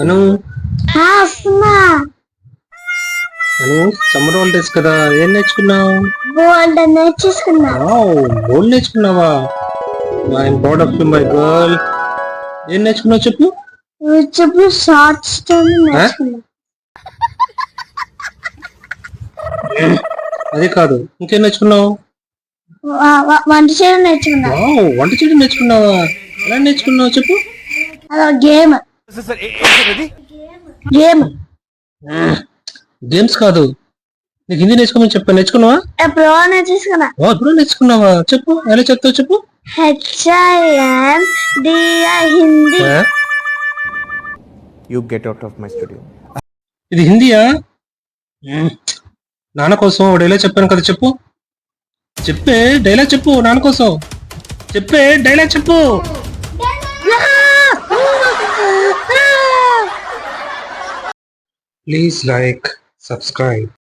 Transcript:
అను. వస్తున్నా. అను summer holidays కదా ఏం నేర్చుకున్నావు? బోల్డ్ నేర్చేసుకున్నా. బోల్ నేర్చుకున్నావా? My proud of you my girl ఏం నేర్చుకున్నావు చెప్పు. యూట్యూబ్ షార్ట్స్ నేర్చుకున్నా. అదే కాదు ఇంకేం నేర్చుకున్నావు? వంట చేయడం నేర్చుకున్నా. వంట చేయడం నేర్చుకున్నావా? ఎలా నేర్చుకున్నావు చెప్పు? అదో గేమ్. గేమ్. గేమ్స్ కాదు. నీకు హిందీ నేర్చుకోమని చెప్పా నేర్చుకున్నావా? ఎప్పుడో నేర్చేసుకున్నా ఓ ఇప్పుడు నేర్చుకున్నావా? చెప్పు ఎలా చెప్తావు చెప్పు? హెచ్ఐఎం డిఐ హిందీ. ఆ? You get out of my studio. ఇది హిందీయా. నాన్న కోసం ఓ డైలాగ్ చెప్పాను కదా చెప్పు. చెప్పే డైలాగ్ చెప్పు నాన్న కోసం. చెప్పే డైలాగ్ చెప్పు. Please like subscribe